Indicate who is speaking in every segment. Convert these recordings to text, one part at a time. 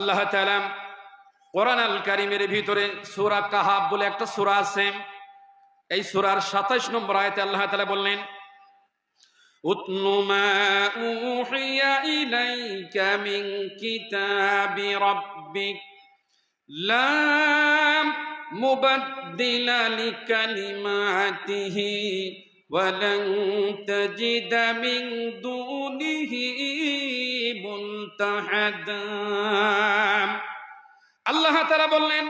Speaker 1: আল্লাহ তাআলা কোরআন আল কারিমের ভিতরে সূরা কাহাব বলে একটা সূরা আছে এই সূরার 27 নম্বর আয়াতে আল্লাহ তাআলা বললেন উতলু মা উহিয়া ইলাইকা মিন কিতাবি রাব্বিক লা মুবাদদিলা লিকালিমাতিহি ولن تجد من دونه আল্লাহ তারা বললেন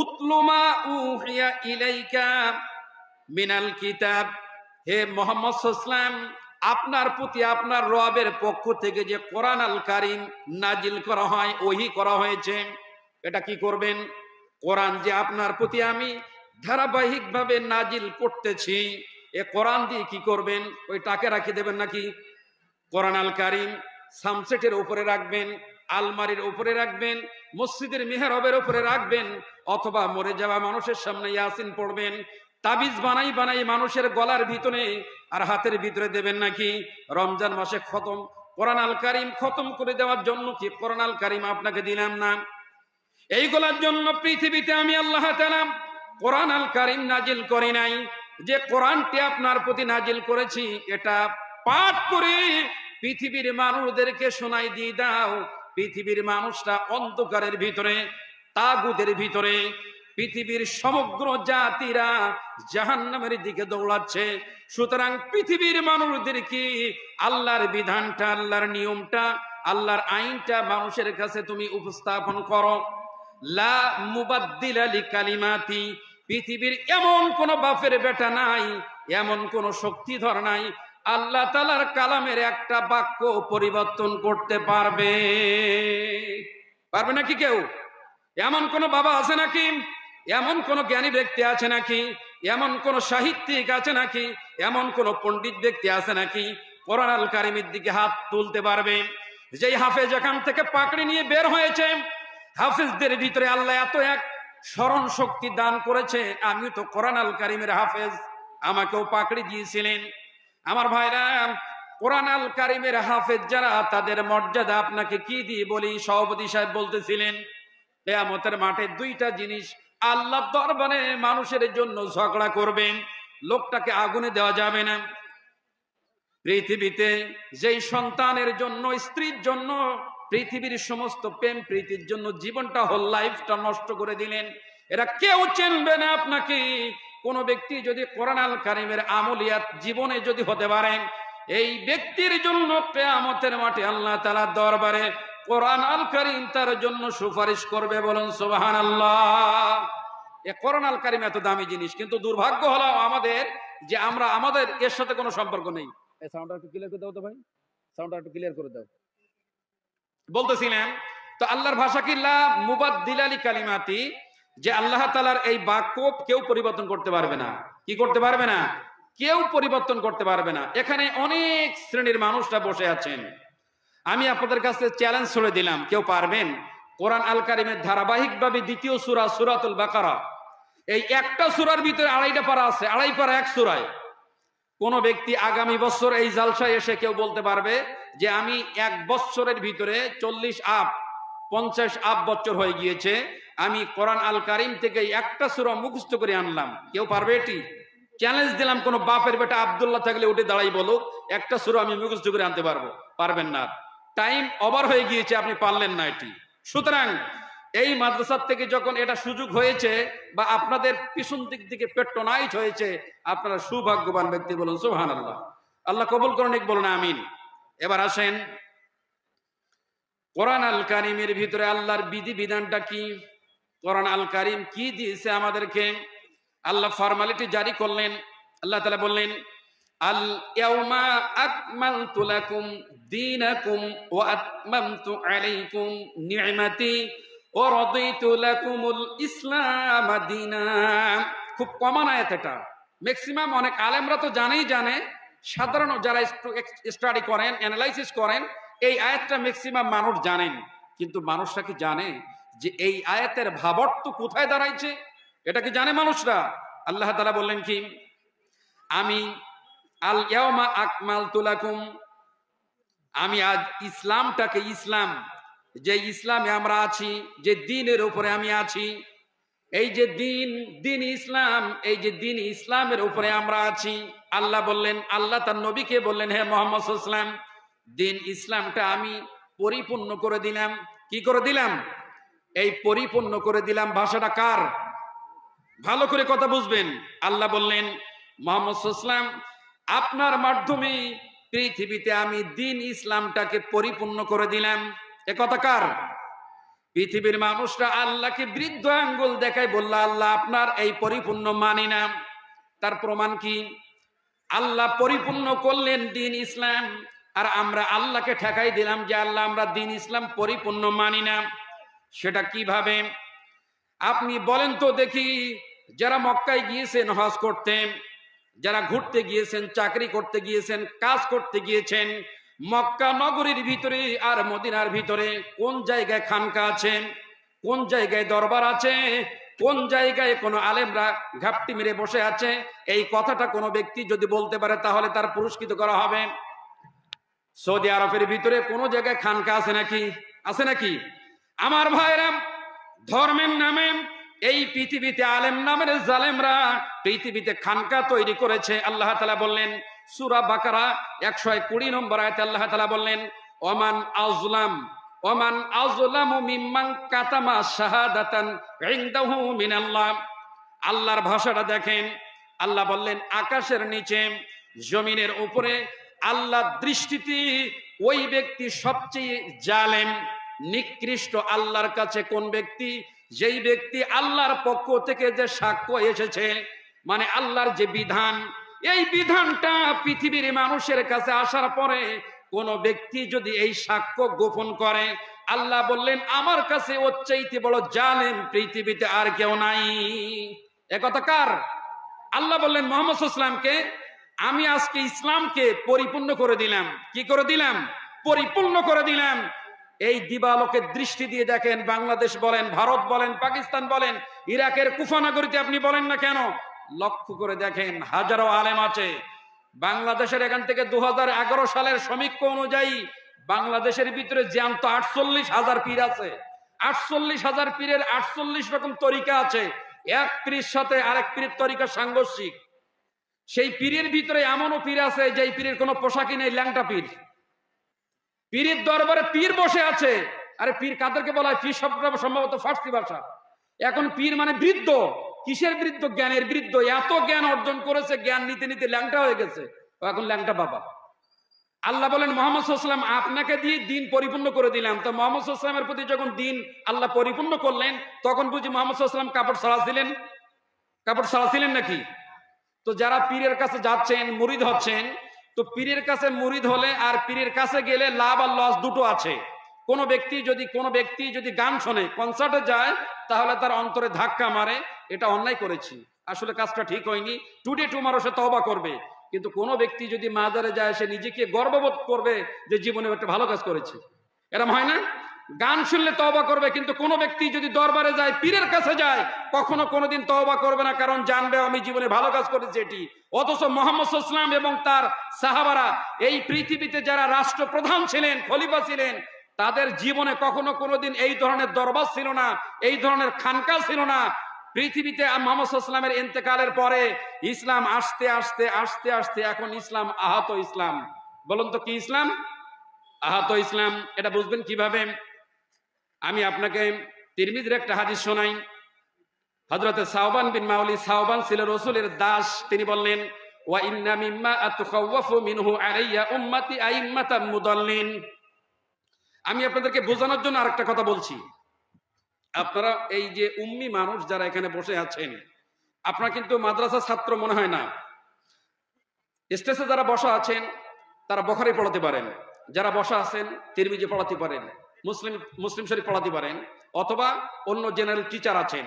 Speaker 1: উতলুমা উহিয়া ইলাইকা মিনাল কিতাব। হে মোহাম্মদ সাল্লাম আপনার প্রতি আপনার রবের পক্ষ থেকে যে কোরআন আল কারিম নাজিল করা হয়, ওহি করা হয়েছে, এটা কি করবেন? কোরআন যে আপনার প্রতি আমি ধারাবাহিকভাবে নাজিল করতেছি, এ কোরআন দিয়ে কি করবেন? ওই টাকে রাখি দেবেন নাকি? কোরআন আল কারিম সামসেটের উপরে রাখবেন, আলমারির উপরে রাখবেন, মসজিদের মেহরবের উপরে রাখবেন, অথবা মরে যাওয়া মানুষের সামনে ইয়াসিন পড়বেন, তাবিজ বানাই বানাই মানুষের গলার ভিতরে আর হাতের ভিতরে দেবেন নাকি? রমজান মাসে খতম, কোরআন আল কারিম খতম করে দেওয়ার জন্য কি কোরআন আল কারিম আপনাকে দিলাম না? এইগুলার জন্য পৃথিবীতে আমি আল্লাহ তালাম কোরআন আল কারিম নাজিল করি নাই। যে কোরআনটি আপনার প্রতি নাজিল করেছি, এটা পাঠ করে পৃথিবীর মানুষদেরকে শোনাই দিয়ে দাও। পৃথিবীর মানুষটা অন্ধকারের ভিতরে তাগুদের ভিতরে, পৃথিবীর সমগ্র জাতিরা জাহান্নামের দিকে দৌড়াচ্ছে। সুতরাং পৃথিবীর মানুষদের কি আল্লাহর বিধানটা, আল্লাহর নিয়মটা, আল্লাহর আইনটা মানুষের কাছে তুমি উপস্থাপন করো? লা মুবাদ্দিল আলী কালিমাতি পৃথিবীর এমন কোন বাপের বেটা নাই, এমন কোন শক্তিধর নাই আল্লাহ তালার কালামের একটা বাক্য পরিবর্তন করতে পারবে। পারবে নাকি কেউ? এমন কোন বাবা আছে নাকি? এমন কোন জ্ঞানী ব্যক্তি আছে নাকি? এমন কোন সাহিত্যিক আছে নাকি? এমন কোন পণ্ডিত ব্যক্তি আছে নাকি? কোরআন আল কারিমের দিকে হাত তুলতে পারবে। যেই হাফেজ এখান থেকে পাকড়ি নিয়ে বের হয়েছে, হাফেজদের ভিতরে আল্লাহ এত এক স্মরণ শক্তি দান করেছে আমি তো কোরআন আল কারিমের হাফেজ, আমাকেও পাকড়ি দিয়েছিলেন। আমার ভাইরা, কোরআন আল কারিমের হাফেজ যারা, তাদের মর্যাদা আপনাকে কি দিয়ে বলি? সভাপতি সাহেব বলতেছিলেন, কেয়ামতের মাঠে দুইটা জিনিস আল্লাহ দরবারে মানুষের জন্য ঝগড়া করবেন, লোকটাকে আগুনে দেওয়া যাবে না। পৃথিবীতে যেই সন্তানের জন্য, স্ত্রীর জন্য, পৃথিবীর সমস্ত প্রেম প্রীতির জন্য জীবনটা হোল লাইফটা নষ্ট করে দিলেন, এরা কেউ চেনবে না আপনাকে। কোন ব্যক্তি যদি কোরআন আল কারিমের আমলিয়াত জীবনে যদি হতে পারেন এই ব্যক্তির জন্য কেয়ামতের মাঠে আল্লাহ তালার দরবারে কোরআন আল কারিম তার জন্য সুপারিশ করবে বলুন সোবাহান আল্লাহ এ কোরআন আল কারিম এত দামি জিনিস কিন্তু দুর্ভাগ্য হলো আমাদের যে আমরা আমাদের এর সাথে কোনো সম্পর্ক নেই। এই সাউন্ডটা একটু ক্লিয়ার করে দাও তো ভাই। সাউন্ডটা একটু ক্লিয়ার করে দাও। বলতেছিলেন তো আল্লাহর ভাষা কি লা মুবাদ্দিলালি কালিমাতি? যে আল্লাহ তালার এই বাক্য কেউ পরিবর্তন করতে পারবে না। কি করতে পারবে না? কেউ পরিবর্তন করতে পারবে না। এখানে অনেক শ্রেণির মানুষরা বসে আছেন। আমি আপনাদের কাছে চ্যালেঞ্জ ছড়ে দিলাম। কেউ পারবেন? কোরআন আল কারিমের ধারাবাহিকভাবে দ্বিতীয় সুরা, সুরাতুল বাকারা। এই একটা সুরার ভিতরে আড়াইটা পারা আছে, আড়াই পারা এক সুরায়। কোন ব্যক্তি আগামী বছর এই জালসায় এসে কেউ বলতে পারবে যে, আমি এক বছরের ভিতরে চল্লিশ আপ পঞ্চাশ আপ বছর হয়ে গিয়েছে, আমি কোরআন আল কারিম থেকে একটা সুরা মুখস্থ করে আনলাম। কেউ পারবে এটি? চ্যালেঞ্জ দিলাম, কোন বাপের বেটা আবদুল্লাহ থাকলে উঠে দাঁড়াই বলুক একটা সুরা আমি মুখস্থ করে আনতে পারব। পারবেন না। টাইম ওভার হয়ে গিয়েছে, আপনি পারলেন না এটি। সুতরাং এই মাদ্রাসার থেকে যখন এটা সুযোগ হয়েছে বা আপনাদের পিছন দিক থেকে পেট্রোনাইট হয়েছে, আপনারা সৌভাগ্যবান ব্যক্তি বলুন সুহান আল্লাহ আল্লাহ কবুল করুন বলুন, আমিন। এবার আসেন কোরআন আল কারিমের ভিতরে আল্লাহর বিধি বিধানটা কি? কোরআন আল কারিম কি দিয়েছে আমাদেরকে? আল্লাহ ফর্মালিটি জারি করলেন। আল্লাহ তালা বললেন, আল ইয়াউমা আকমালতু লাকুম দীনাকুম ওয়া আতমামতু আলাইকুম নি'মাতি ওয়া রাদিতু লাকুমুল ইসলাম দীনা। খুব কমন আয়াত এটা। ম্যাক্সিমাম অনেক আলেমরা তো জানেই জানে। সাধারণ যারা স্টাডি করেন অ্যানালাইসিস করেন এই আয়াতটা ম্যাক্সিমাম মানুষ জানেন। কিন্তু মানুষরা কি জানে যে এই আয়াতের ভাবার্থ কোথায় দাঁড়াইছে? এটা কি জানে মানুষরা? আল্লাহ তালা বললেন কি? আমি আল ইয়ামা আকমাল তুলাকুম আমি আজ ইসলামটাকে ইসলাম, যে ইসলামে আমরা আছি, যে দিনের উপরে আমি আছি, এই যে দিন দিন ইসলাম, এই যে দিন ইসলামের উপরে আমরা আছি। আল্লাহ বললেন, আল্লাহ তার নবীকে বললেন, হে মোহাম্মদ ইসলাম দিন ইসলামটা আমি পরিপূর্ণ করে দিলাম। কি করে দিলাম? এই পরিপূর্ণ করে দিলাম ভাষাটা কার? ভালো করে কথা বুঝবেন। আল্লাহ বললেন, মোহাম্মদ আপনার মাধ্যমে পৃথিবীতে আমি দিন ইসলামটাকে পরিপূর্ণ করে দিলাম। এ কথা কার? পৃথিবীর মানুষরা আল্লাহকে বৃদ্ধ আঙ্গুল দেখায় বলল, আল্লাহ আপনার এই পরিপূর্ণ মানি না। তার প্রমাণ কি? আল্লাহ পরিপূর্ণ করলেন দিন ইসলাম। আর আমরা আল্লাহকে ঠেকাই দিলাম যে আল্লাহ আমরা দিন ইসলাম পরিপূর্ণ মানি না। সেটা কীভাবে? আপনি বলেন তো দেখি, যারা মক্কায় গিয়েছেন, হজ করতে যারা ঘুরতে গিয়েছেন, চাকরি করতে গিয়েছেন, কাজ করতে গিয়েছেন, মক্কা নগরীর ভিতরে আর মদিনার ভিতরে কোন জায়গায় খানকা আছে, কোন জায়গায় দরবার আছে, কোন জায়গায় কোনো আলেমরা ঘাপটি মেরে বসে আছে, এই কথাটা কোনো ব্যক্তি যদি বলতে পারে তাহলে তার পুরস্কৃত করা হবে। সৌদি আরবের ভিতরে কোনো জায়গায় খানকা আছে নাকি? আছে নাকি? আমার ভাইরাম ধর্মের নামে এই পৃথিবীতে আলেম নামের জালেমরা পৃথিবীতে খানকা তৈরি করেছে। আল্লাহ তালা বললেন, সুরা বাকারা একশো কুড়ি নম্বর আয়তে আল্লাহ তালা বললেন, ওমান আজলাম ওমান আজলামু মিম্মান কাতামা শাহাদাতান ইনদাহু মিনাল্লাহ। আল্লাহর ভাষাটা দেখেন, আল্লাহ বললেন, আকাশের নিচে, জমিনের উপরে আল্লাহ দৃষ্টিতে ওই ব্যক্তি সবচেয়ে জালেম, নিকৃষ্ট আল্লাহর কাছে কোন ব্যক্তি? যেই ব্যক্তি আল্লাহর পক্ষ থেকে যে সাক্ষ্য এসেছে মানে আল্লাহর যে বিধান, এই বিধানটা পৃথিবীর মানুষের কাছে আসার পরে কোন ব্যক্তি যদি এই সাক্ষ্য গোপন করে, আল্লাহ বললেন, আমার কাছে ওর চাইতে বড় জালেম পৃথিবীতে আর কেউ নাই। একথা কার? আল্লাহ বললেন, মোহাম্মদ ইসলামকে আমি আজকে ইসলামকে পরিপূর্ণ করে দিলাম। কি করে দিলাম? পরিপূর্ণ করে দিলাম। এই দিবালোকের দৃষ্টি দিয়ে দেখেন, বাংলাদেশ বলেন, ভারত বলেন, পাকিস্তান বলেন, ইরাকের কুফানাগরিতে আপনি বলেন না কেন? লক্ষ্য করে দেখেন, হাজারো আলেম আছে। বাংলাদেশের এখান থেকে দু হাজার এগারো সালের সমীক্ষা অনুযায়ী বাংলাদেশের ভিতরে জ্যান্ত আটচল্লিশ হাজার পীর আছে। আটচল্লিশ হাজার পীরের আটচল্লিশ রকম তরিকা আছে। এক পীরের সাথে আরেক পীরের তরিকা সাংঘর্ষিক। সেই পীরের ভিতরে এমনও পীর আছে যে পীরের কোনো পোশাকই নেই, ল্যাংটা পীর। পীরের দরবারে পীর বসে আছে। আরে পীর কাদেরকে বলা হয়? পীর শব্দটা সম্ভবত ফার্সি ভাষা। এখন পীর মানে বৃদ্ধ। কিসের বৃদ্ধ? জ্ঞানের বৃদ্ধ। এত জ্ঞান অর্জন করেছে, জ্ঞান নিতে নিতে ল্যাংটা হয়ে গেছে। এখন ল্যাংটা বাবা। আল্লাহ বলেন, মোহাম্মদ সাল্লাম আপনাকে দিয়ে দিন পরিপূর্ণ করে দিলাম। তো মোহাম্মদ সাল্লামের প্রতি যখন দিন আল্লাহ পরিপূর্ণ করলেন, তখন বুঝি মোহাম্মদ সাল্লাম কাপড় ছাড়াছিলেন কাপড় ছাড়াছিলেন নাকি? তো যারা পীরের কাছে যাচ্ছেন, মুরিদ হচ্ছেন, তো পীরের কাছে মুরিদ হলে আর পীরের কাছে গেলে লাভ আর লস দুটো আছে। কোন ব্যক্তি যদি, কোনো ব্যক্তি যদি গান শোনে কনসার্টে যায়, তাহলে তার অন্তরে ধাক্কা মারে, এটা অন্যায় করেছি। আসলে কাজটা ঠিক হয়নি। টুডে টুমারো সে তবা করবে। কিন্তু কোনো ব্যক্তি যদি মাজারে যায়, সে নিজেকে গর্ববোধ করবে যে জীবনে একটা ভালো কাজ করেছে। এরম হয় না? গান শুনলে তওবা করবে, কিন্তু কোনো ব্যক্তি যদি দরবারে যায়, পীরের কাছে যায়, কখনো কোনোদিন তওবা করবে না, কারণ জানবে আমি জীবনে ভালো কাজ করেছি এটি। অথচ মোহাম্মদ ইসলাম এবং তার সাহাবারা এই পৃথিবীতে যারা রাষ্ট্রপ্রধান ছিলেন, খলিফা ছিলেন, তাদের জীবনে কখনো কোনোদিন এই ধরনের দরবার ছিল না, এই ধরনের খানকা ছিল না। পৃথিবীতে মোহাম্মদ ইসলামের ইন্তেকালের পরে ইসলাম আসতে আসতে আসতে আসতে এখন ইসলাম আহত ইসলাম। বলুন তো কি ইসলাম? আহত ইসলাম, এটা বুঝবেন কীভাবে? আমি আপনাকে তিরমিজের একটা হাদিস শোনাই। হজরতে সাহবান বিন মাউলি সাহবান ছিল রসুলের দাস, তিনি বললেন, ওয়া ইন্না মিম্মা আতুখাওয়াফু মিনহু আলাইয়া উম্মতি আইম্মাতাম আমি আপনাদেরকে বোঝানোর জন্য আরেকটা কথা বলছি। আপনারা এই যে উম্মি মানুষ যারা এখানে বসে আছেন, আপনারা কিন্তু মাদ্রাসা ছাত্র মনে হয় না। স্টেজে যারা বসা আছেন, তারা বখারি পড়াতে পারেন। যারা বসা আছেন, তিরমিজে পড়াতে পারেন। মুসলিম মুসলিম শরীফ পড়াতে পারেন, অথবা অন্য জেনারেল টিচার আছেন।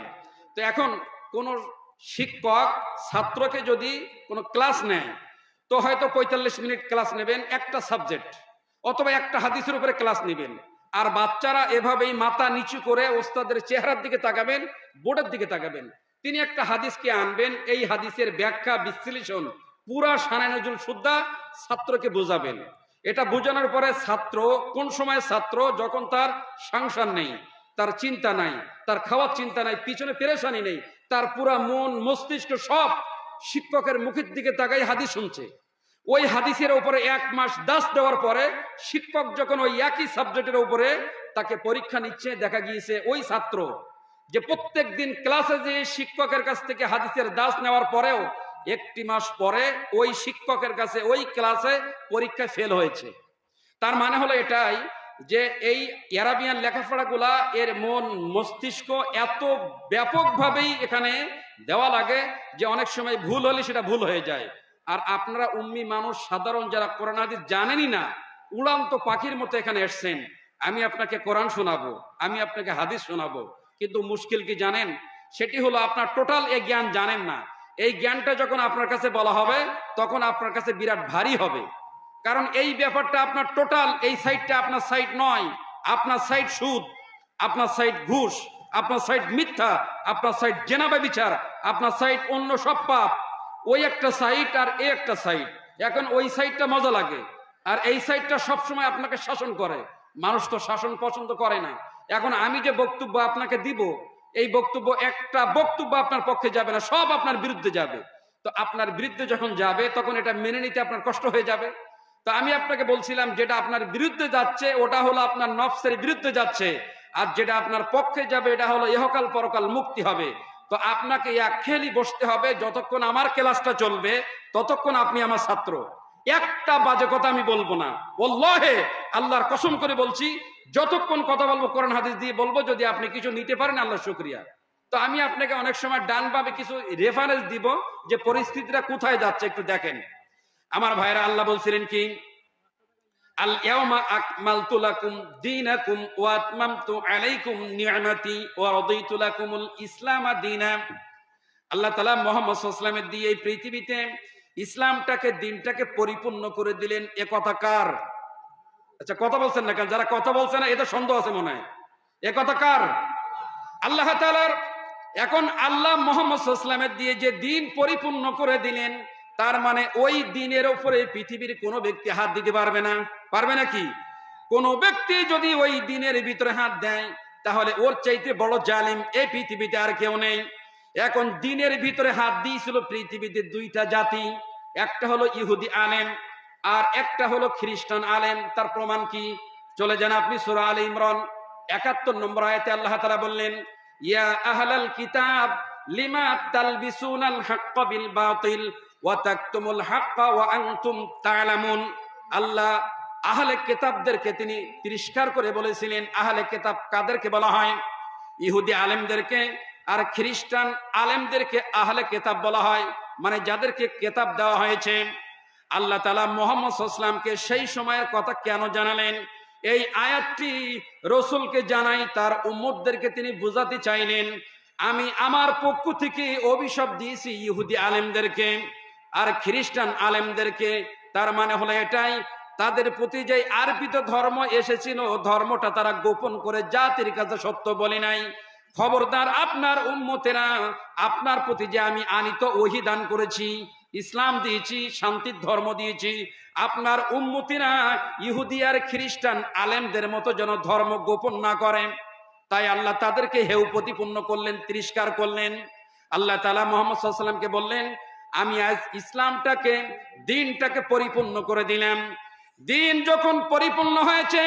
Speaker 1: তো এখন কোন শিক্ষক ছাত্রকে যদি কোনো ক্লাস নেয়, তো হয়তো পঁয়তাল্লিশ মিনিট ক্লাস নেবেন একটা সাবজেক্ট অথবা একটা হাদিসের উপরে ক্লাস নেবেন। আর বাচ্চারা এভাবেই মাথা নিচু করে ওস্তাদের চেহারার দিকে তাকাবেন, বোর্ডের দিকে তাকাবেন। তিনি একটা হাদিসকে আনবেন, এই হাদিসের ব্যাখ্যা বিশ্লেষণ পুরা সানাই নজরুল সুদ্ধা ছাত্রকে বোঝাবেন। এটা বোঝানোর পরে ছাত্র, কোন সময় ছাত্র, যখন তার সংসার নেই, তার চিন্তা নাই, তার খাওয়ার চিন্তা নাই, পিছনে পেরেশানি নেই, তার পুরা মন, মস্তিষ্ক সব শিক্ষকের মুখের দিকে তাকাই হাদিস শুনছে। ওই হাদিসের উপরে এক মাস দাস দেওয়ার পরে শিক্ষক যখন ওই একই সাবজেক্টের উপরে তাকে পরীক্ষা নিচ্ছে, দেখা গিয়েছে ওই ছাত্র যে প্রত্যেক দিন ক্লাসে যে শিক্ষকের কাছ থেকে হাদিসের দাস নেওয়ার পরেও একটি মাস পরে ওই শিক্ষকের কাছে ওই ক্লাসে পরীক্ষায় ফেল হয়েছে। তার মানে হলো এটাই যে এই অ্যারাবিয়ান লেখাপড়াগুলা এর মন মস্তিষ্ক এত ব্যাপকভাবেই এখানে দেওয়া লাগে যে অনেক সময় ভুল হলে সেটা ভুল হয়ে যায়। আর আপনারা উম্মি মানুষ, সাধারণ যারা কোরআন জানেনই না, উড়ান্ত পাখির মতো এখানে এসছেন। আমি আপনাকে কোরআন শোনাবো, আমি আপনাকে হাদিস শোনাবো। কিন্তু মুশকিল কি জানেন? সেটি হলো আপনার টোটাল এ জ্ঞান জানেন না। এই জ্ঞানটা যখন আপনার কাছে বলা হবে, তখন আপনার কাছে বিরাট ভারী হবে। কারণ এই ব্যাপারটা আপনার টোটাল এই সাইডটা আপনার সাইড নয়, আপনার সাইড সুদ, আপনার সাইড ঘুষ, আপনার সাইড মিথ্যা, আপনার সাইড জেনাবা বিচার আপনার সাইড অন্য সব পাপ। ওই একটা সাইড আর এই একটা সাইড এখন ওই সাইডটা মজা লাগে। আর এই সাইডটা সবসময় আপনাকে শাসন করে। মানুষ তো শাসন পছন্দ করে না। এখন আমি যে বক্তব্য আপনাকে দিব এই বক্তব্য, একটা বক্তব্য আপনার পক্ষে যাবে না, সব আপনার বিরুদ্ধে যাবে। তো আপনার বিরুদ্ধে যখন যাবে, তখন এটা মেনে নিতে আপনার কষ্ট হয়ে যাবে। তো আমি আপনাকে বলছিলাম, যেটা আপনার বিরুদ্ধে যাচ্ছে, ওটা হলো আপনার নফসের বিরুদ্ধে যাচ্ছে। আর যেটা আপনার পক্ষে যাবে, এটা হলো ইহকাল পরকাল মুক্তি হবে। তো আপনাকে এক খেলি বসতে হবে, যতক্ষণ আমার ক্লাসটা চলবে, ততক্ষণ আপনি আমার ছাত্র। একটা বাজে কথা আমি বলব না। ওল্লাহে, আল্লাহর কসম করে বলছি, যতক্ষণ কথা বলব কোরআন হাদিস দিয়ে বলব, যদি আপনি কিছু নিতে পারেন, আল্লাহ শুক্রিয়া। তো আমি আপনাকে অনেক সময় ডান ভাবে কিছু রেফারেন্স দিব যে পরিস্থিতিটা কোথায় যাচ্ছে, একটু দেখেন। আমার ভাইরা, আল্লাহ বলছিলেন কি, আল আলাইকুম আল্লাহ মুহাম্মদ দিয়ে এই পৃথিবীতে ইসলামটাকে, দিনটাকে পরিপূর্ণ করে দিলেন এ কথা কার? আচ্ছা কথা বলছেন না কেন? যারা কথা বলছে না এটা সন্দেহ আছে মনে হয়। এ কথা কার? আল্লাহ এখন আল্লাহ মোহাম্মদ সাল্লামের দিয়ে যে দিন পরিপূর্ণ করে দিলেন, তার মানে ওই দিনের উপরে পৃথিবীর কোনো ব্যক্তি হাত দিতে পারবে না। পারবে নাকি কোন ব্যক্তি যদি ওই দিনের ভিতরে হাত দেয়, তাহলে ওর চাইতে বড় জালিম এই পৃথিবীতে আর কেউ নেই। এখন দিনের ভিতরে হাত দিয়েছিল পৃথিবীতে দুইটা জাতি, একটা হলো ইহুদি আলেম আর একটা হলো খ্রিস্টান আলেম। তার প্রমাণ কি? চলে যান আপনি সুরা আল ইমরান, একাত্তর নম্বর আয়তে আল্লাহ তারা বললেন, ইয়া আহলাল কিতাব, লিমা তালবিসুনাল হাক্কা বিল বাতিল ওয়া তাকতুমুল হাক্কা ওয়া আনতুম তা'লামুন। আল্লাহ আহলে কিতাবদেরকে তিনি তিরস্কার করে বলেছিলেন, আহলে কিতাব কাদেরকে বলা হয়? ইহুদি আলেমদেরকে আর খ্রিস্টান আলেমদেরকে আহলে কেতাব বলা হয় মানে যাদেরকে কেতাব দেওয়া হয়েছে। আল্লাহ তালা মোহাম্মদ সাল্লামকে সেই সময়ের কথা কেন জানালেন? এই আয়াতটি রসুলকে জানাই, তার উম্মদদেরকে তিনি বুঝাতে চাইলেন, আমি আমার পক্ষ থেকে অভিশাপ দিয়েছি ইহুদি আলেমদেরকে, আর খ্রিস্টান আলেমদেরকে, তার মানে হলো এটাই, তাদের প্রতি যে আরপিত ধর্ম এসেছিল, ধর্মটা তারা গোপন করে জাতির কাছে সত্য বলে নাই। খবরদার আপনার উম্মতেরা, আপনার প্রতি যে আমি আনিত ওহি দান করেছি, ইসলাম দিয়েছি, শান্তির ধর্ম দিয়েছি, আপনার উন্মতিরা ইহুদি আর খ্রিস্টান আলেমদের মতো যেন ধর্ম গোপন না করেন তাই আল্লাহ তাদেরকে হেউ প্রতিপন্ন করলেন, তিরস্কার করলেন। আল্লাহ তালা মোহাম্মদ সাল্লামকে বললেন, আমি আজ ইসলামটাকে, দিনটাকে পরিপূর্ণ করে দিলাম। দিন যখন পরিপূর্ণ হয়েছে,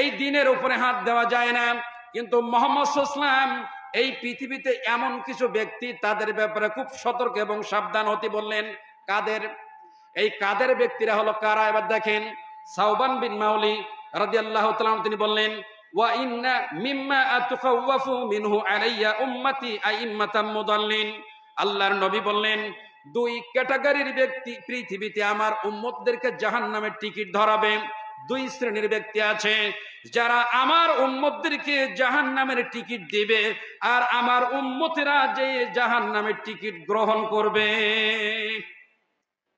Speaker 1: এই দিনের উপরে হাত দেওয়া যায় না। কিন্তু মোহাম্মদ সাল্লাম এই পৃথিবীতে এমন কিছু ব্যক্তি, তাদের ব্যাপারে খুব সতর্ক এবং সাবধান হতে বললেন। কাদের? এই কাদের ব্যক্তিরা হলো কারা? এবার দেখেন সাউবান বিন মাউলি রাদিয়াল্লাহু তাআলা তিনি বললেন, ওয়া ইন্না মিম্মা আতুখাওয়াফু মিনহু আলাইয়া উম্মতি আইম্মাতাম মুদাল্লিন। আল্লাহর নবী বললেন, দুই ক্যাটাগরির ব্যক্তি পৃথিবীতে আমার উম্মতদেরকে জাহান্নামের টিকিট ধরাবে। দুই শ্রেণির ব্যক্তি আছে, যারা আমার উম্মতদেরকে জাহান নামের টিকিট দিবে আর আমার উম্মতেরা যে জাহান নামের টিকিট গ্রহণ করবে।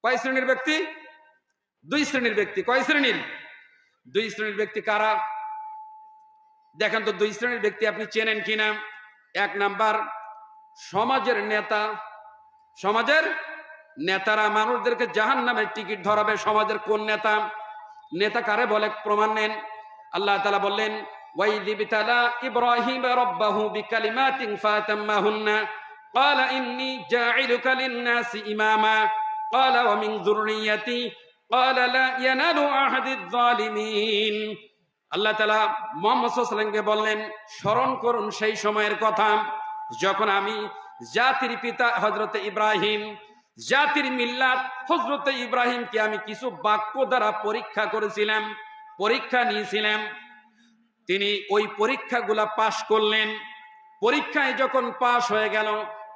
Speaker 1: কয় শ্রেণির ব্যক্তি? দুই শ্রেণির ব্যক্তি। কয় শ্রেণির? দুই শ্রেণির ব্যক্তি কারা? দেখেন তো, দুই শ্রেণির ব্যক্তি আপনি চেনেন কিনা? এক নাম্বার, সমাজের নেতা। সমাজের নেতারা মানুষদেরকে জাহান নামের টিকিট ধরাবে। সমাজের কোন নেতা? নেতা কারে বলে প্রমাণ নেন আল্লাহ তালা বললেন وَإِذِ ابْتَلَى إِبْرَاهِيمَ رَبَّهُ بِكَلِمَاتٍ فَأَتَمَّهُنَّ قَالَ إِنِّي جَاعِلُكَ لِلنَّاسِ إِمَامًا قَالَ وَمِنْ ذُرِّيَّتِي قَالَ لَا يَنَالُ عَهْدِ الظَّالِمِينَ আল্লাহ তালা মোহাম্মদ সাল্লামকে বললেন স্মরণ করুন সেই সময়ের কথা যখন আমি জাতির পিতা হজরত ইব্রাহিম জাতির মিল্লাত হজরত ইব্রাহিমকে আমি কিছু বাক্য দ্বারা পরীক্ষা করেছিলাম, পরীক্ষা নিয়েছিলাম। তিনি ওই পরীক্ষাগুলা পাশ করলেন। পরীক্ষায় যখন পাশ হয়ে গেল,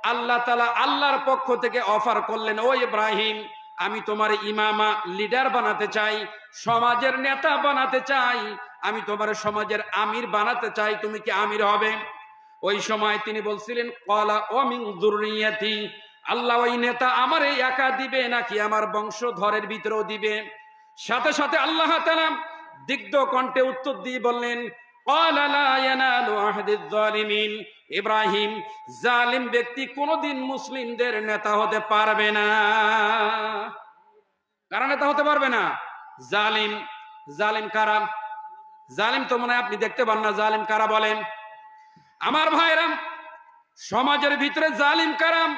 Speaker 1: আল্লাহ তালা আল্লাহর পক্ষ থেকে অফার করলেন, ও ইব্রাহিম, আমি তোমার ইমামা, লিডার বানাতে চাই, সমাজের নেতা বানাতে চাই, আমি তোমার সমাজের আমির বানাতে চাই, তুমি কি আমির হবে? ওই সময় তিনি বলছিলেন কলা অমিং দুর্নিয়াতি আল্লাহ ওই নেতা আমার এই একা দিবে নাকি আমার বংশধরের ভিতরেও দিবে? সাথে সাথে আল্লাহ তালাম দিগ্ধ কণ্ঠে উত্তর দিয়ে বললেন ইব্রাহিম, জালিম ব্যক্তি কোনোদিন মুসলিমদের নেতা হতে পারবে না। কারা নেতা হতে পারবে না? জালিম। জালিম কারা? জালিম তো মনে হয় আপনি দেখতে পান না। জালিম কারা বলেন? আমার ভাইরাম সমাজের ভিতরে জালিম কারাম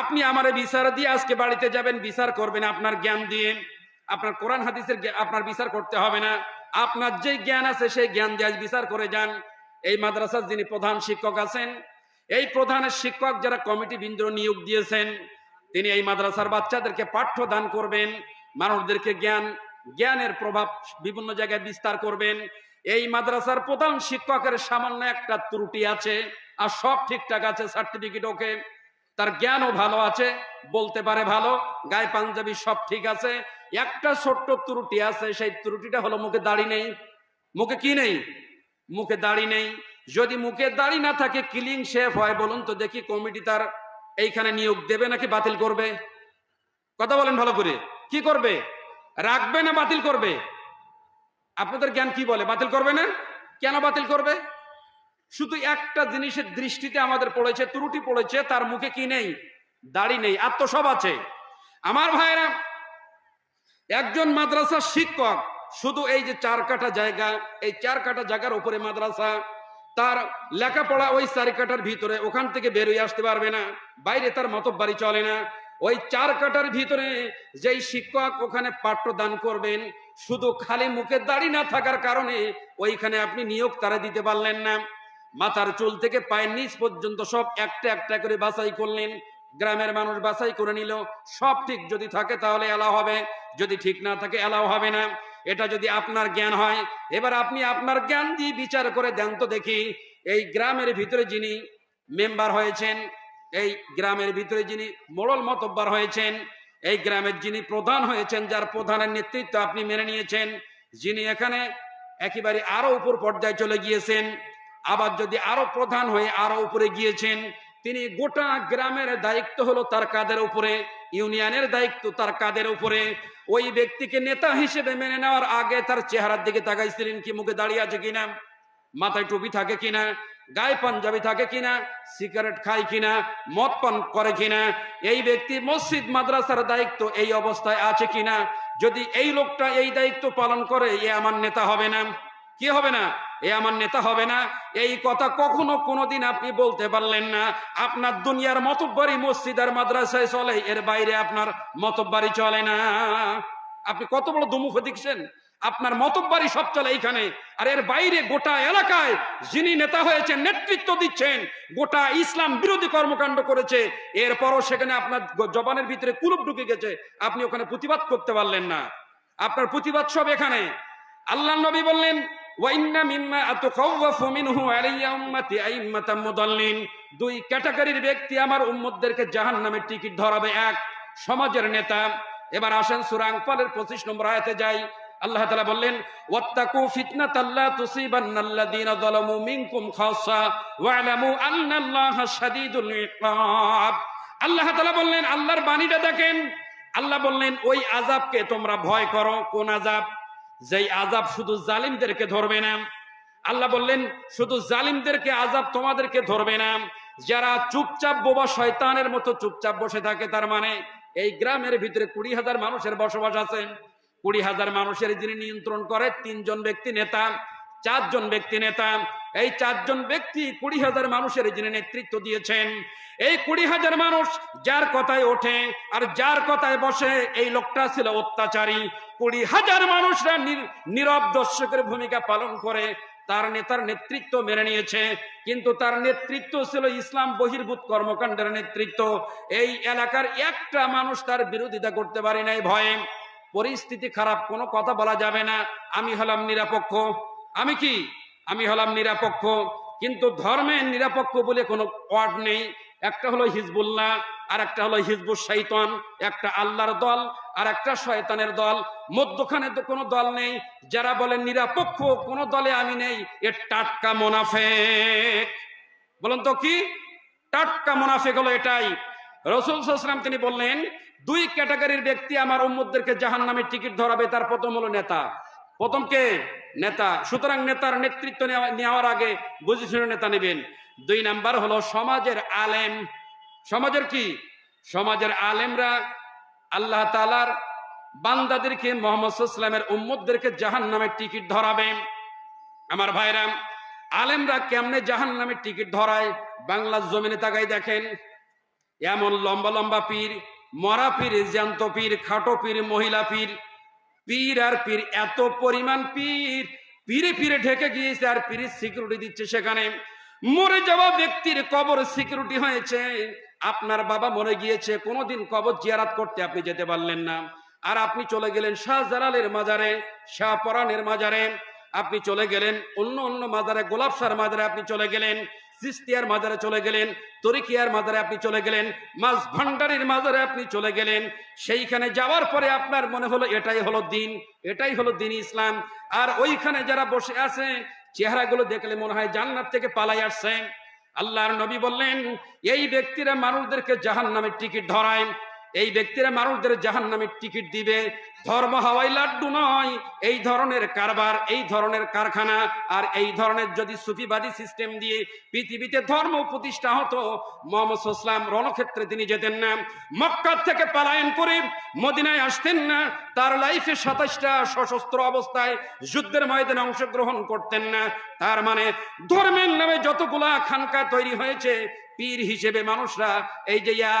Speaker 1: আপনি আমার বিচার দিয়ে আজকে বাড়িতে যাবেন, বিচার করবেন আপনার জ্ঞান দিয়ে। আপনার কোরআন হাদিসের আপনার বিচার করতে হবে না। আপনার যে জ্ঞান আছে সেই জ্ঞান দিয়ে বিচার করে যান। এই মাদ্রাসার যিনি প্রধান শিক্ষক আছেন, এই প্রধানের শিক্ষক যারা কমিটি বৃন্দ নিয়োগ দিয়েছেন, তিনি এই মাদ্রাসার বাচ্চাদেরকে পাঠ্য দান করবেন, মানুষদেরকে জ্ঞান, জ্ঞানের প্রভাব বিভিন্ন জায়গায় বিস্তার করবেন। এই মাদ্রাসার প্রধান শিক্ষকের সামান্য একটা ত্রুটি আছে, আর সব ঠিকঠাক আছে সার্টিফিকেট ওকে। তার জ্ঞানও ভালো আছে, বলতে পারে ভালো, গায়ে পাঞ্জাবি সব ঠিক আছে, একটা ছোট্ট ত্রুটি আছে, সেই ত্রুটিটা হলো মুখে দাড়ি নেই। মুখে কি নেই? মুখে দাড়ি নেই। যদি মুখে দাড়ি না থাকে কিলিং শেফ হয়, বলুন তো দেখি কমিটি তার এইখানে নিয়োগ দেবে নাকি বাতিল করবে? কথা বলেন ভালো করে, কি করবে? রাখবে না বাতিল করবে? আপনাদের জ্ঞান কি বলে, বাতিল করবে না? কেন বাতিল করবে? শুধু একটা জিনিসের দৃষ্টিতে আমাদের পড়েছে, ত্রুটি পড়েছে, তার মুখে কি নেই? দাড়ি নেই, আর তো সব আছে। আমার ভাইরা একজন মাদ্রাসার শিক্ষক, শুধু এই যে চার কাটা জায়গা, এই চার কাটা জায়গার উপরে মাদ্রাসা, তার লেখাপড়া ওই চার কাটার ভিতরে ওখান থেকে বেরোয় আসতে পারবে না, বাইরে তার মতবাড়ি চলে না। ওই চার কাটার ভিতরে যেই শিক্ষক ওখানে পাঠ্য দান করবেন, শুধু খালি মুখে দাড়ি না থাকার কারণে ওইখানে আপনি নিয়োগ তারা দিতে পারলেন না। মাথার চুল থেকে পায়ের নিচ পর্যন্ত সব একটা একটা করে বাছাই করলেন। গ্রামের মানুষ বাছাই করে নিল। সব ঠিক যদি থাকে তাহলে এলাও হবে। যদি ঠিক না থাকে এলাও হবে না। এটা যদি আপনার জ্ঞান হয়, এবার আপনি আপনার জ্ঞান দিয়ে বিচার করে দেন তো দেখি। এই গ্রামের ভিতরে যিনি মেম্বার হয়েছেন, এই গ্রামের ভিতরে যিনি মোড়ল মতব্বার হয়েছেন, এই গ্রামের যিনি প্রধান হয়েছেন, যার প্রধানের নেতৃত্ব আপনি মেনে নিয়েছেন, যিনি এখানে একেবারে আরও উপর পর্যায়ে চলে গিয়েছেন আবার যদি আরও প্রধান হয়ে আরও উপরে গিয়েছেন, তিনি গোটা গ্রামের দায়িত্ব হলো তার কাদের উপরে, ইউনিয়নের দায়িত্ব তার কাদের উপরে। ওই ব্যক্তিকে নেতা হিসেবে মেনে নেওয়ার আগে তার চেহারার দিকে তাকাইছিলেন কি, মুখে দাঁড়িয়ে আছে কিনা, মাথায় টুপি থাকে কিনা, গায়ে পাঞ্জাবি থাকে কিনা, সিগারেট খায় কিনা, মদ পান করে কিনা, এই ব্যক্তি মসজিদ, মাদ্রাসার দায়িত্ব এই অবস্থায় আছে কিনা, যদি এই লোকটা এই দায়িত্ব পালন করে, এ আমার নেতা হবে না। কি হবে না? এ আমার নেতা হবে না। এই কথা কখনো কোনোদিন আপনি বলতে পারলেন না। আপনার দুনিয়ার মতবাড়ি মসজিদ আর মাদ্রাসায় চলে, এর বাইরে আপনার মতবাড়ি চলে না। আপনি কত বড় দুমুখ দেখছেন? আপনার মতবাড়ি সব চলে এইখানে। আর এর বাইরে গোটা এলাকায় যিনি নেতা হয়েছেন, নেতৃত্ব দিচ্ছেন, গোটা ইসলাম বিরোধী কর্মকাণ্ড করেছে। এরপরও সেখানে আপনার জবানের ভিতরে কুলুপ ঢুকে গেছে। আপনি ওখানে প্রতিবাদ করতে পারলেন না। আপনার প্রতিবাদ সব এখানে। আল্লাহ নবী বললেন দুই ক্যাটাগরির ব্যক্তি আমার জাহান্নামের টিকিট ধরাবে। এক, সমাজের নেতা। এবার আসেন সূরা আনফালের 25 নম্বর যাই। আল্লাহ তাআলা বললেন, ওয়াত্তাকু ফিতনাতাল্লা তুসিবান্নাল্লাযীনা যালামু মিনকুম ওয়া'লামু আন্নাল্লাহা শাদীদুল আল্লাহ তাআলা বললেন, আল্লাহর বাণীটা দেখেন। আল্লাহ বললেন, ওই আযাবকে তোমরা ভয় করো। কোন আযাব? যেই আজাব শুধু জালিমদেরকে ধরবে না, আল্লাহ বললেন, শুধু জালিমদেরকে আজাব তোমাদেরকে ধরবে না, যারা চুপচাপ বোবা শয়তানের মতো চুপচাপ বসে থাকে, তার মানে এই গ্রামের ভিতরে কুড়ি হাজার মানুষের বসবাস আছে। কুড়ি হাজার মানুষের যিনি নিয়ন্ত্রণ করে, তিনজন ব্যক্তি নেতা, চারজন ব্যক্তি নেতা এই চারজন ব্যক্তি কুড়ি হাজার মানুষের যিনি নেতৃত্ব দিয়েছেন, এই কুড়ি হাজার মানুষ যার কথায় ওঠে আর যার কথায় বসে এই লোকটা ছিল অত্যাচারী। কুড়ি হাজার মানুষরা নির- নীরব দর্শকের ভূমিকা পালন করে, তার নেতার নেতৃত্ব মেনে নিয়েছে। কিন্তু তার নেতৃত্ব ছিল ইসলাম বহির্ভূত কর্মকাণ্ডের নেতৃত্ব। এই এলাকার একটা মানুষ তার বিরোধিতা করতে পারে নাই ভয়ে। পরিস্থিতি খারাপ, কোনো কথা বলা যাবে না। আমি হলাম নিরাপক্ষ। আমি কি? আমি হলাম নিরাপক্ষ, কিন্তু ধর্মের নিরাপক্ষ বলে কোনো ওয়ার্ড নেই। একটা হলো হিজবুল্লাহ আর একটা হলো হিজবুর শৈতান একটা আল্লাহর দল আর একটা শয়তানের দল। মধ্যখানে তো কোনো দল নেই। যারা বলেন নিরাপক্ষ, কোনো দলে আমি নেই। এ টাটকা মোনাফেক। বলুন তো কি? টাটকা মোনাফেক হলো এটাই। রসুল সাল্লাম তিনি বললেন, দুই ক্যাটাগরির ব্যক্তি আমার উম্মদদেরকে জাহান নামে টিকিট ধরাবে, তার প্রথম হলো নেতা। প্রথম কে? নেতা। সুতরাং নেতার নেতৃত্ব নেওয়া- নেওয়ার আগে বুঝে শুনে নেতা নেবেন। দুই নাম্বার হলো সমাজের আলেম। সমাজের কি? সমাজের আলেমরা আল্লাহ তালার বান্দাদেরকে মোহাম্মদ ইসলামের উম্মদদেরকে জাহান নামের টিকিট ধরাবে। আমার ভাইরাম, আলেমরা কেমনে জাহান নামের টিকিট ধরায়? বাংলার জমিনে তাকাই দেখেন। এমন লম্বা লম্বা পীর, মরা পীর, জ্যান্ত পীর, খাটো পীর, মহিলা পীর পীর আর পীর, এত পরিমাণ পীর। পীরে পীরে ঢেকে গিয়েছে আর পীর সিকিউরিটি দিচ্ছে সেখানে। মরে যাওয়া ব্যক্তির কবর সিকিউরিটি হয়েছে। আপনার বাবা মরে গিয়েছে, কোনোদিন কবর জিয়ারাত করতে আপনি যেতে পারলেন না। আর আপনি চলে গেলেন শাহজালালের মাজারে, শাহপরানের মাজারে। আপনি চলে গেলেন অন্য অন্য মাজারে, গোলাপ সার মাজারে আপনি চলে গেলেন। সিস্তিয়ার মাজারে চলে গেলেন, তরিকিয়ার মাজারে আপনি চলে গেলেন, মাছ ভান্ডারির মাজারে আপনি চলে গেলেন। সেইখানে যাওয়ার পরে আপনার মনে হলো এটাই হলো দিন, এটাই হলো দিন ইসলাম। আর ওইখানে যারা বসে আছে, চেহারাগুলো দেখলে মনে হয় জান্নাত থেকে পালাই আসছে। আল্লাহর নবী বললেন, এই ব্যক্তিরা মানুষদেরকে জাহান নামের টিকিট ধরায়। এই ব্যক্তিরা মানুষদের জাহান নামের টিকিট দিবে। ধর্ম হাওয়াই লাড্ডু নয়। এই ধরনের কারবার, এই ধরনের কারখানা আর এই ধরনের যদি সুফিবাদী সিস্টেম দিয়ে পৃথিবীতে ধর্ম প্রতিষ্ঠা হতো, মোহাম্মদ ইসলাম রণক্ষেত্রে তিনি যেতেন না। মক্কার থেকে পালায়ন করে মদিনায় আসতেন না। তার লাইফে সাতাশটা সশস্ত্র অবস্থায় যুদ্ধের ময়দানে অংশগ্রহণ করতেন না। তার মানে ধর্মের নামে যতগুলা খানকা তৈরি হয়েছে, পীর হিসেবে মানুষরা, এই যে ইয়া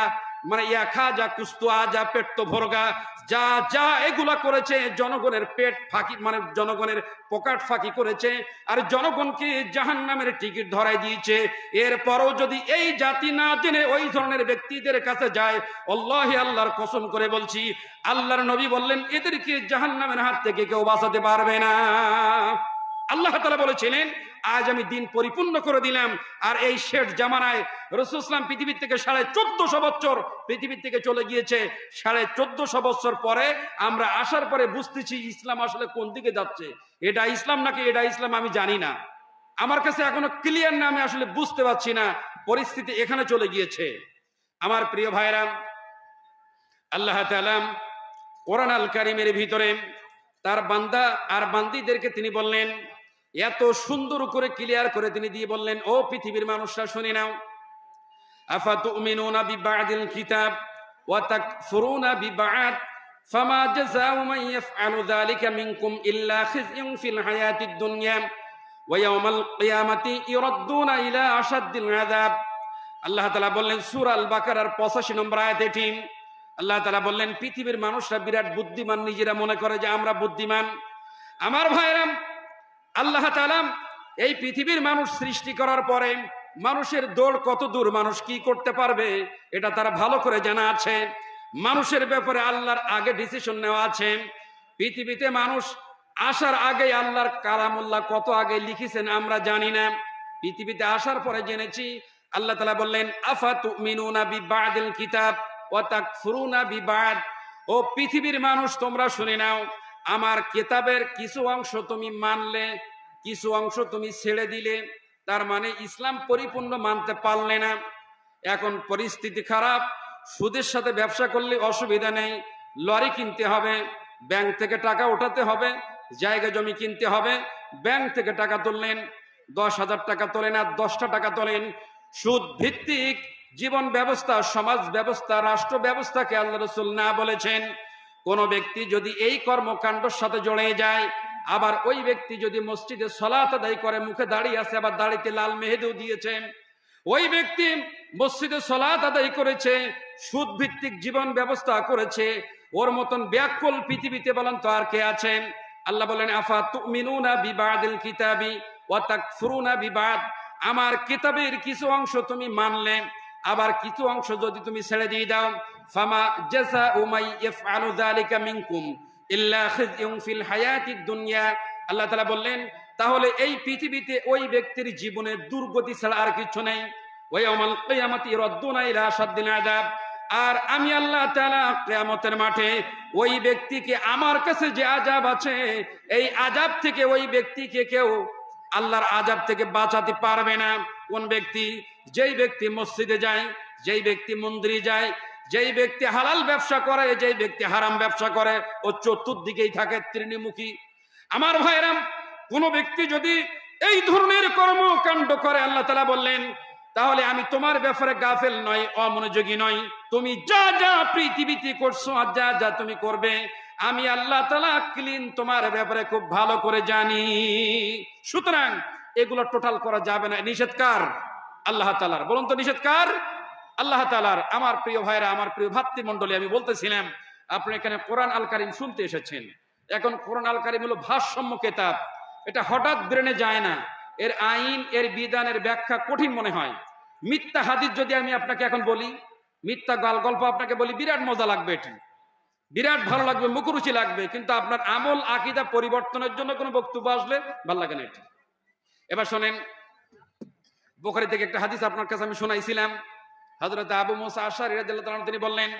Speaker 1: মানে ইয়া খা যা কুস্তুয়া যা পেট তো ভরগা। যা যা এগুলা করেছে, জনগণের পেট ফাঁকি মানে জনগণের পকেট ফাঁকি করেছে। আর জনগণকে জাহান নামের টিকিট ধরাই দিয়েছে। এরপরও যদি এই জাতি না জেনে ওই ধরনের ব্যক্তিদের কাছে যায়, আল্লাহ আল্লাহর কসম করে বলছি, আল্লাহর নবী বললেন, এদেরকে জাহান নামের হাত থেকে কেউ বাঁচাতে পারবে না। আল্লাহ তালা বলেছিলেন, আজ আমি দিন পরিপূর্ণ করে দিলাম। আর এই শেষ জামানায় রসুলাম পৃথিবীর থেকে সাড়ে চোদ্দশো বছর পৃথিবীর থেকে চলে গিয়েছে। সাড়ে চোদ্দশো বছর পরে আমরা আসার পরে বুঝতেছি ইসলাম আসলে কোন দিকে যাচ্ছে। এটা ইসলাম নাকি এটা ইসলাম আমি জানি না। আমার কাছে এখনও ক্লিয়ার না, আমি আসলে বুঝতে পারছি না পরিস্থিতি এখানে চলে গিয়েছে। আমার প্রিয় ভাইরাম আল্লাহ তালাম কোরআন আল কারিমের ভিতরে তার বান্দা আর বান্দিদেরকে তিনি বললেন এত সুন্দর করে ক্লিয়ার করে তিনি দিয়ে বললেন, ও পৃথিবীর মানুষরা, শুনে নাও। আফাতুমিনুনা বিবাদিল কিতাব, ওয়া তাকফুরুনা বিবাদ, ফামা জাযাউ মান ইয়াফআলু যালিকা মিনকুম ইল্লা খিজয়ুন ফিল হায়াতিদ দুনিয়া, ওয়া ইয়াউমাল কিয়ামাতি ইউরাদ্দুনা ইলা আশাদ্দিল আযাব। আল্লাহ তাআলা বললেন, সূরা আল বাকারার 85 নম্বর আয়াত এটি। আল্লাহ তাআলা বললেন, পৃথিবীর মানুষরা বিরাট বুদ্ধিমান, নিজেরা মনে করে যে আমরা বুদ্ধিমান। আমার ভাইরাম আল্লাহ তালাম এই পৃথিবীর মানুষ সৃষ্টি করার পরে মানুষের দৌড় কত দূর মানুষ কি করতে পারবে, এটা তারা ভালো করে জানা আছে। মানুষের ব্যাপারে আল্লাহর আগে ডিসিশন নেওয়া আছে। পৃথিবীতে মানুষ আসার আগে আল্লাহর কালামুল্লাহ কত আগে লিখেছেন আমরা জানি না। পৃথিবীতে আসার পরে জেনেছি, আল্লাহ তালা বললেন, আফা তুমিনুনা বিবাদিল কিতাব ও তাকফুরুনা বিবাদ। ও পৃথিবীর মানুষ, তোমরা শুনে নাও আমার কেতাবের কিছু অংশ তুমি মানলে, কিছু অংশ তুমি ছেড়ে দিলে, তার মানে ইসলাম পরিপূর্ণ মানতে পারলে না। এখন পরিস্থিতি খারাপ, সুদের সাথে ব্যবসা করলে অসুবিধা নেই, লরি কিনতে হবে, ব্যাংক থেকে টাকা ওঠাতে হবে, জায়গা জমি কিনতে হবে, ব্যাংক থেকে টাকা তুললেন, দশ হাজার টাকা তোলেন আর দশটা টাকা তোলেন। সুদ ভিত্তিক জীবন ব্যবস্থা, সমাজ ব্যবস্থা, রাষ্ট্র ব্যবস্থাকে আল্লাহ রসুল না বলেছেন। কোন ব্যক্তি যদি এই কর্মকাণ্ডর সাথে জড়ে যায়, আবার ওই ব্যক্তি যদি মসজিদে সলাত আদায় করে, মুখে দাঁড়িয়ে আছে, আবার দাড়িতে লাল মেহেদিও দিয়েছেন, ওই ব্যক্তি মসজিদে সলাত আদায় করেছে সুদ ভিত্তিক জীবন ব্যবস্থা করেছে, ওর মতন ব্যাকুল পৃথিবীতে বলেন তো আর কে আছেন? আল্লাহ বলেন, আফা তুমিনুনা বিবাদিল কিতাবি ওয়া তাকফুরুনা বিবাদ। আমার কিতাবের কিছু অংশ তুমি মানলে আবার কিছু অংশ যদি তুমি ছেড়ে দিয়ে দাও, ফামা জাযা উমাই ইফআলু যালিকা মিনকুম ইল্লা খিজয়ুন ফিল হায়াতিদ দুনিয়া। আল্লাহ তাআলা বললেন, তাহলে এই পৃথিবীতে ওই ব্যক্তির জীবনে দুর্গতি ছাড়া আর কিছু নেই। ওয়াউমাল কিয়ামাতি রাদ্দুনা ইলা শাদ্দিল আযাব। আর আমি আল্লাহ তাআলা কিয়ামতের মাঠে ওই ব্যক্তিকে আমার কাছে যে আযাব আছে, এই আযাব থেকে ওই ব্যক্তিকে কেউ আল্লাহর আজাব থেকে বাঁচাতে পারবে না। কোন ব্যক্তি? যেই ব্যক্তি মসজিদে যায়, যেই ব্যক্তি মন্দিরে যায়, যেই ব্যক্তি হালাল ব্যবসা করে, যেই ব্যক্তি হারাম ব্যবসা করে, ও চতুর্দিকেই থাকে তৃণমুখী। আমার ভাইরাম কোন ব্যক্তি যদি এই ধরনের কর্মকাণ্ড করে, আল্লাহ তালা বললেন, তাহলে আমি তোমার ব্যাপারে গাফেল নয় অমনোযোগী নয় তুমি যা যা পৃথিবীতে করছ আর যা যা তুমি করবে, আমি আল্লাহ তালা ক্লিন তোমার ব্যাপারে খুব ভালো করে জানি। সুতরাং এগুলো টোটাল করা যাবে না। নিষেধ কার? আল্লাহ তালার বলুন তো নিষেধ কার? আল্লাহ তালার আমার প্রিয় ভাইরা, আমার প্রিয় ভাতৃমণ্ডলী, আমি বলতেছিলাম, আপনি এখানে কোরআন আল কারিম শুনতে এসেছেন। এখন কোরআন আল কারিম হলো ভারসাম্য কেতাব। এটা হঠাৎ ব্রেনে যায় না। এর আইন, এর বিধানের ব্যাখ্যা কঠিন মনে হয়। মিথ্যা হাদিস যদি আমি আপনাকে এখন বলি, মিথ্যা গাল গল্প আপনাকে বলি, বিরাট মজা লাগবে এটি। বিরাট ভালো লাগবে, মুখরুচি লাগবে, কিন্তু আপনার আমল, আকিদা পরিবর্তনের জন্য কোনো বক্তব্য আসলে ভালো লাগে না এটি। এবার শোনেন, বোখারি থেকে একটা হাদিস আপনার কাছে আমি শোনাইছিলাম। হজরত আবু মোসা আশার তিনি বললেন